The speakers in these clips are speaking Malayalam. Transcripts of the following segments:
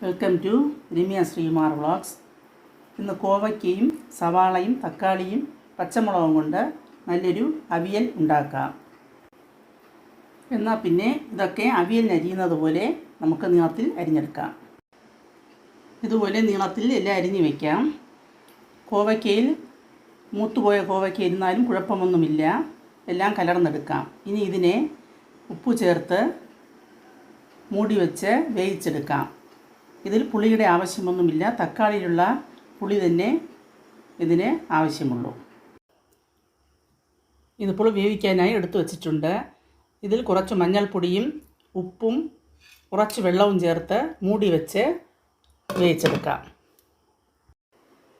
Welcome to Ramya Sreemar vlogs. ഇന്ന് കോവയ്ക്കയും സവാളയും തക്കാളിയും പച്ചമുളകും കൊണ്ട് നല്ലൊരു അവിയൽ ഉണ്ടാക്കാം. എന്നാൽ പിന്നെ ഇതൊക്കെ അവിയൽ അരിയുന്നത് പോലെ നമുക്ക് നീളത്തിൽ അരിഞ്ഞെടുക്കാം. ഇതുപോലെ നീളത്തിൽ എല്ലാം അരിഞ്ഞ് വയ്ക്കാം കോവയ്ക്കയിൽ മൂത്തുപോയ കോവയ്ക്ക ഇരുന്നാലും കുഴപ്പമൊന്നുമില്ല. എല്ലാം കലർന്നെടുക്കാം. ഇനി ഇതിനെ ഉപ്പ് ചേർത്ത് മൂടി വെച്ച് വേവിച്ചെടുക്കാം. ഇതിൽ പുളിയുടെ ആവശ്യമൊന്നുമില്ല. തക്കാളിയിലുള്ള പുളി തന്നെ ഇതിന് ആവശ്യമുള്ളൂ. ഇതിപ്പോൾ വേവിക്കാനായി എടുത്തു വച്ചിട്ടുണ്ട്. ഇതിൽ കുറച്ച് മഞ്ഞൾപ്പൊടിയും ഉപ്പും കുറച്ച് വെള്ളവും ചേർത്ത് മൂടി വെച്ച് വേവിച്ചെടുക്കാം.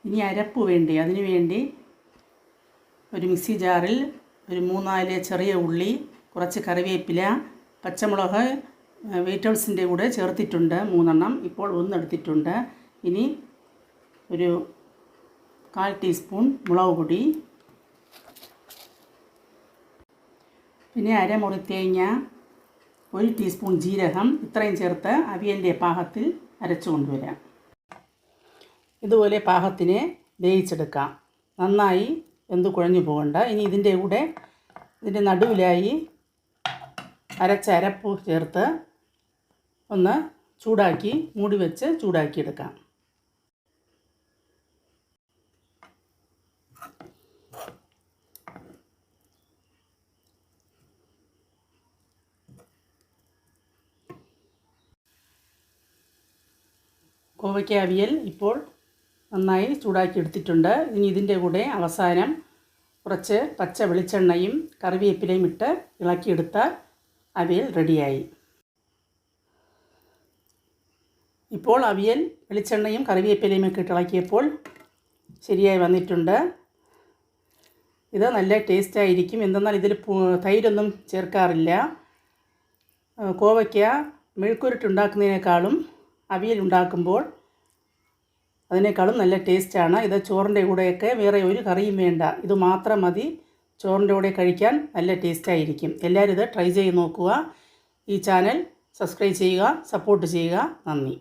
ഇനി അരപ്പ് വേണ്ടി? അതിനു വേണ്ടി ഒരു മിക്സി ജാറിൽ ഒരു മൂന്നാൽ ചെറിയ ഉള്ളി കുറച്ച് കറിവേപ്പില പച്ചമുളക് വെജിറ്റബിൾസിന്റെ കൂടെ ചേർത്തിട്ടുണ്ട് മൂന്നെണ്ണം. ഇപ്പോൾ ഒന്നെടുത്തിട്ടുണ്ട്. ഇനി ഒരു കാൽ ടീസ്പൂൺ മുളക് പൊടി. പിന്നെ അരമുറി തേങ്ങ ഒരു ടീസ്പൂൺ ജീരകം. ഇത്രയും ചേർത്ത് അവിയലിന്റെ പാകത്തിൽ അരച്ചു കൊണ്ടുവരാം. ഇതുപോലെ പാകത്തിന് വേവിച്ചെടുക്കാം. നന്നായി എന്ത് കുഴഞ്ഞു പോകണ്ട. ഇനി ഇതിന്റെ കൂടെ ഇതിന്റെ നടുവിലായി അരച്ച അരപ്പ് ചേർത്ത് ഒന്ന് ചൂടാക്കി മൂടി വെച്ച് ചൂടാക്കിയെടുക്കാം. കോവയ്ക്ക അവിയൽ ഇപ്പോൾ നന്നായി ചൂടാക്കി എടുത്തിട്ടുണ്ട് ഇനി ഇതിന്റെ കൂടെ അവസാനം കുറച്ച് പച്ച വെളിച്ചെണ്ണയും കറിവേപ്പിലയും ഇട്ട് ഇളക്കിയെടുത്താൽ അവിയൽ റെഡിയായി. ഇപ്പോൾ അവിയൽ വെളിച്ചെണ്ണയും കറിവേപ്പിലയും ഒക്കെ ഇട്ട് ഇളക്കിയപ്പോൾ ശരിയായി വന്നിട്ടുണ്ട്. ഇത് നല്ല ടേസ്റ്റ് ആയിരിക്കും. എന്തെന്നാൽ ഇതിൽ തൈരൊന്നും ചേർക്കാറില്ല. കോവയ്ക്ക മെഴുക്കുരുട്ട് ഉണ്ടാക്കുന്നതിനേക്കാളും അവിയൽ ഉണ്ടാക്കുമ്പോൾ അതിനേക്കാളും നല്ല ടേസ്റ്റാണ് ഇത് ചോറിന്റെ കൂടെയൊക്കെ വേറെ ഒരു കറിയും വേണ്ട. ഇത് മാത്രം മതി. ചോറിന്റെ കൂടെ കഴിക്കാൻ നല്ല ടേസ്റ്റായിരിക്കും എല്ലാവരും ഇത് ട്രൈ ചെയ്ത് നോക്കുക. ഈ ചാനൽ സബ്സ്ക്രൈബ് ചെയ്യുക സപ്പോർട്ട് ചെയ്യുക. നന്ദി.